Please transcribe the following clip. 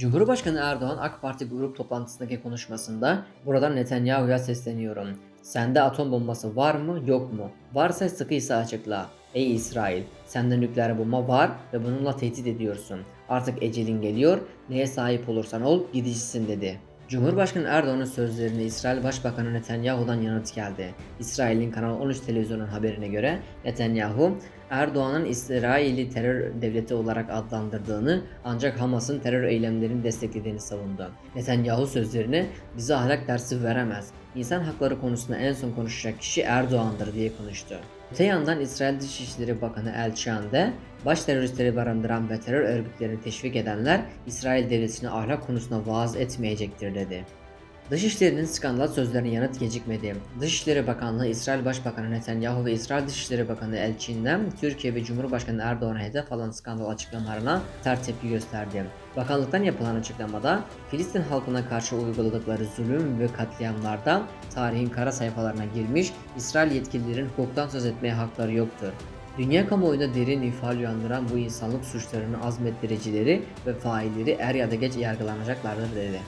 Cumhurbaşkanı Erdoğan AK Parti grup toplantısındaki konuşmasında buradan Netanyahu'ya sesleniyorum. Sende atom bombası var mı yok mu? Varsa sıkıysa açıkla. Ey İsrail, sende nükleer bomba var ve bununla tehdit ediyorsun. Artık ecelin geliyor, neye sahip olursan ol gidicisin dedi. Cumhurbaşkanı Erdoğan'ın sözlerine İsrail Başbakanı Netanyahu'dan yanıt geldi. İsrail'in Kanal 13 televizyonun haberine göre Netanyahu, Erdoğan'ın İsrail'i terör devleti olarak adlandırdığını ancak Hamas'ın terör eylemlerini desteklediğini savundu. Netanyahu sözlerini bize ahlak dersi veremez. İnsan hakları konusunda en son konuşacak kişi Erdoğan'dır diye konuştu. Öte yandan İsrail Dışişleri Bakanı El Çande, baş teröristleri barındıran ve terör örgütlerini teşvik edenler İsrail devletine ahlak konusunda vaaz etmeyecektir dedi. Dışişleri'nin skandal sözlerine yanıt gecikmedi. Dışişleri Bakanlığı İsrail Başbakanı Netanyahu ve İsrail Dışişleri Bakanı Elçin'den Türkiye ve Cumhurbaşkanı Erdoğan'a hedef alan skandal açıklamalarına sert tepki gösterdi. Bakanlıktan yapılan açıklamada Filistin halkına karşı uyguladıkları zulüm ve katliamlarda tarihin kara sayfalarına girmiş İsrail yetkililerin hukuktan söz etmeye hakları yoktur. Dünya kamuoyunda derin ifade uyandıran bu insanlık suçlarının azmettiricileri ve failleri er ya da geç yargılanacaklardır dedi.